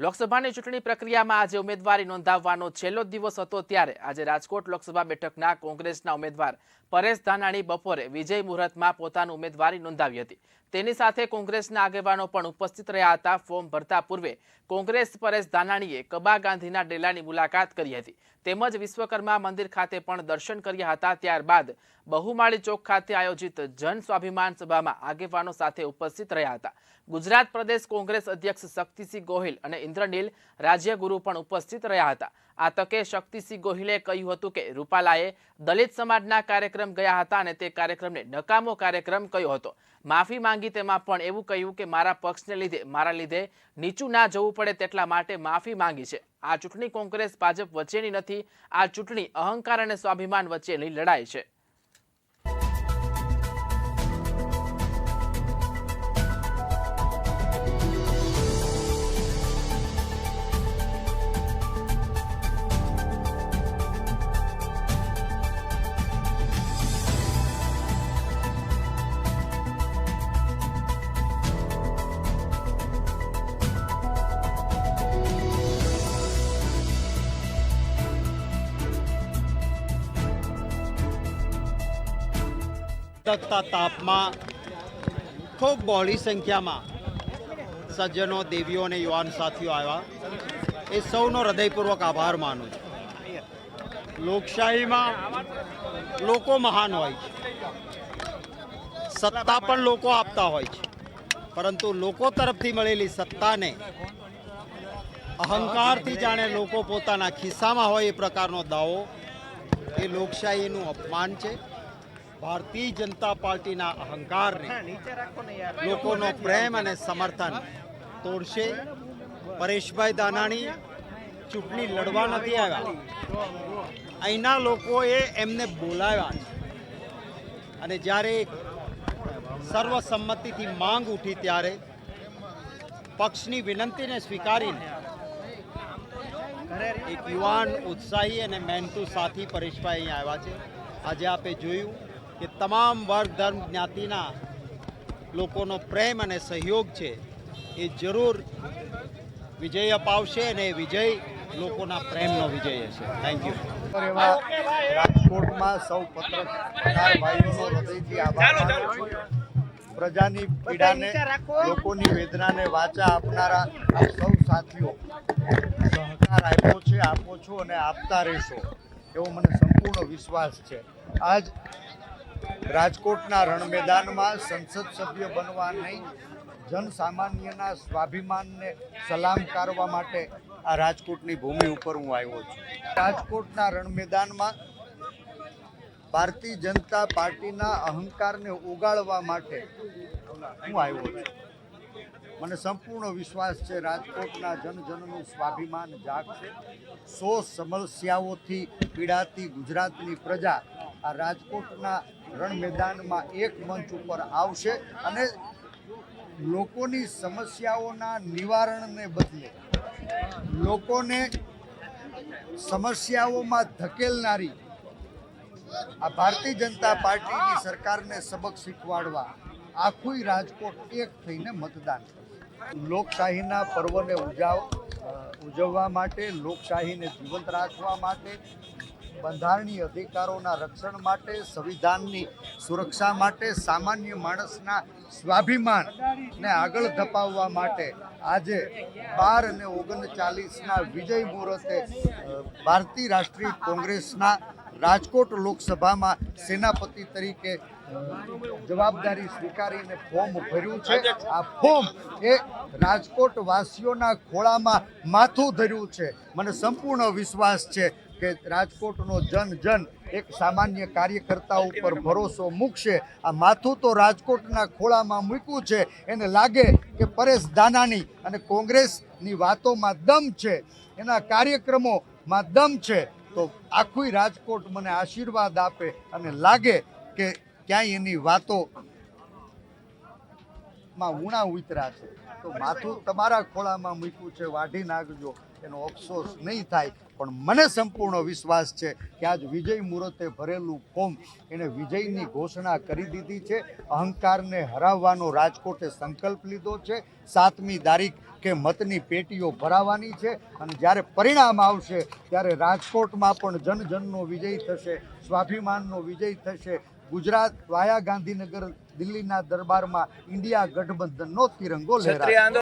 લોકસભાની ચૂંટણી પ્રક્રિયામાં આજે ઉમેદવારી નોંધાવવાનો છેલ્લો દિવસ હતો ત્યારે. આજે રાજકોટ લોકસભા બેઠકના કોંગ્રેસના ઉમેદવાર પરેશ ધાનાણી બપોરે વિજય મુહૂર્તમાં પોતાનું ઉમેદવારી નોંધાવી હતી. તેની સાથે કોંગ્રેસના આગેવાનો પણ ઉપસ્થિત રહ્યા હતા. ફોર્મ ભરતા પૂર્વે કોંગ્રેસ પરેશ ધાનાણીએ કબા ગાંધીના ડેલાની મુલાકાત કરી હતી. તેમજ વિશ્વકર્મા મંદિર ખાતે પણ દર્શન કર્યા હતા. ત્યારબાદ બહુમાળી ચોક ખાતે આયોજિત જન સ્વાભિમાન સભામાં આગેવાનો સાથે ઉપસ્થિત રહ્યા હતા. ગુજરાત પ્રદેશ કોંગ્રેસ અધ્યક્ષ શક્તિસિંહ ગોહિલ અને ઇન્દ્રનીલ રાજ્યગુરુ પણ ઉપસ્થિત રહ્યા હતા. આ તકે શક્તિસિંહ ગોહિલે કહ્યું હતું કે રૂપાલાએ દલિત સમાજના કાર્યક્રમ ગયા હતા અને તે કાર્યક્રમને નકામો કાર્યક્રમ કહ્યો હતો. માફી માંગી તેમાં પણ એવું કહ્યું કે મારા પક્ષને લીધે, મારા લીધે નીચું ના જવું પડે તેટલા માટે માફી માંગી છે. આ ચૂંટણી કોંગ્રેસ, ભાજપ વચ્ચેની નથી, આ ચૂંટણી અહંકાર અને સ્વાભિમાન વચ્ચેની લડાઈ છે. તકતા તાપમાં ખૂબ બહોળી સંખ્યામાં સજ્જનો, દેવીઓ અને યુવાન સાથીઓ આવ્યા. એ સૌનો હૃદયપૂર્વક આભાર માનું છું. લોકશાહીમાં લોકો મહાન હોય છે. સત્તા પણ લોકો આપતા હોય છે. પરંતુ લોકો તરફથી મળેલી સત્તાને અહંકારથી જાણે લોકો પોતાના ખિસ્સામાં હોય એ પ્રકારનો દાવો એ લોકશાહીનું અપમાન છે. ભારતીય જનતા પાર્ટીના અહંકારને લોકોનો પ્રેમ અને સમર્થન તોડશે. પરેશભાઈ દાનાણી ચૂંટણી લડવા નથી આવ્યા. અહીંના લોકોએ એમને બોલાવ્યા છે. અને જ્યારે સર્વસંમતિથી માંગ ઉઠી ત્યારે પક્ષની વિનંતીને સ્વીકારીને એક યુવાન ઉત્સાહી અને મહેનતુ સાથી પરેશભાઈ અહીં આવ્યા છે. આજે આપે જોયું કે તમામ વર્ગ ધર્મ જ્ઞાતિના લોકોનો પ્રેમ અને સહયોગ છે એ જરૂર વિજય અપાવશે અને એ વિજય લોકોના પ્રેમનો વિજય હશે. થેન્ક યુ એવા રાજકોટમાં સૌ પત્રકાર ભાઈઓનો હૃદયથી આભાર પ્રજાની પીડાને લોકોની વેદનાને વાચા આપનારા સૌ સાથીઓ સહકાર આપ્યો છે આપો છો અને આપતા રહેશો એવો મને સંપૂર્ણ વિશ્વાસ છે. આજ રાજકોટના રણ મેદાનમાં સંસદ સભ્ય બનવા નહીં, જનસામાન્યના સ્વાભિમાનને સલામ કરવા માટે આ રાજકોટની ભૂમિ ઉપર હું આવ્યો છું. રાજકોટના રણ મેદાનમાં ભારતીય જનતા પાર્ટીના અહંકારને ઉગાડવા માટે હું આવ્યો છું. મને સંપૂર્ણ વિશ્વાસ છે, રાજકોટના જનજનનું સ્વાભિમાન જાગશે. સો સમસ્યાઓથી પીડાતી ગુજરાતની પ્રજા આ રાજકોટના રણ મેદાનમાં એક મંચ ઉપર આવશે અને લોકોની સમસ્યાઓના નિવારણને બદલે લોકોને સમસ્યાઓમાં ધકેલનારી આ ભારતીય જનતા પાર્ટીની સરકારને સબક શીખવાડવા આખું રાજકોટ એક થઈને મતદાન લોકશાહીના પર્વને ઉજાવ ઉજવવા માટે, લોકશાહીને જીવંત રાખવા માટે બંધારણીય અધિકારોના રક્ષણ માટે, સંવિધાનની સુરક્ષા માટે, સામાન્ય માણસના સ્વાભિમાનને આગળ ધપાવવા માટે આજે બાર અને ઓગણચાલીસના વિજય મુહૂર્તે ભારતીય રાષ્ટ્રીય કોંગ્રેસના રાજકોટ લોકસભામાં સેનાપતિ તરીકે જવાબદારી સ્વીકારીને ફોર્મ ભર્યું છે. આ ફોર્મ એ રાજકોટ વાસીઓના ખોળામાં માથું ધર્યું છે. મને સંપૂર્ણ વિશ્વાસ છે. કે રાજકોટનો જન જન એક સામાન્ય કાર્યકર્તા ઉપર ભરોસો મૂકશે. આ માથું તો રાજકોટના ખોળામાં મૂક્યું છે. એને લાગે કે પરેશ દાનાની અને કોંગ્રેસની વાતોમાં દમ છે. એના કાર્યક્રમોમાં દમ છે. તો આખું રાજકોટ મને આશીર્વાદ આપે અને લાગે કે ક્યાંય એની વાતો માં ઉણા ઉતરા છે. તો માથું તમારા ખોળામાં મૂક્યું છે, વાઢી નાખજો, એનો અફસોસ નહીં થાય. પણ મને સંપૂર્ણ વિશ્વાસ છે કે આજ વિજય મુહૂર્તે ભરેલું કોમ એણે વિજયની ઘોષણા કરી દીધી છે, અહંકારને હરાવવાનો રાજકોટે સંકલ્પ લીધો છે, સાતમી તારીખ કે મતની પેટીઓ ભરાવાની છે, અને જ્યારે પરિણામ આવશે ત્યારે રાજકોટમાં પણ જન જનનો વિજય થશે, સ્વાભિમાનનો વિજય થશે, ગુજરાત વાયા ગાંધીનગર દિલ્હીના દરબારમાં ઇન્ડિયા ગઠબંધનનો તિરંગો લહેરાશે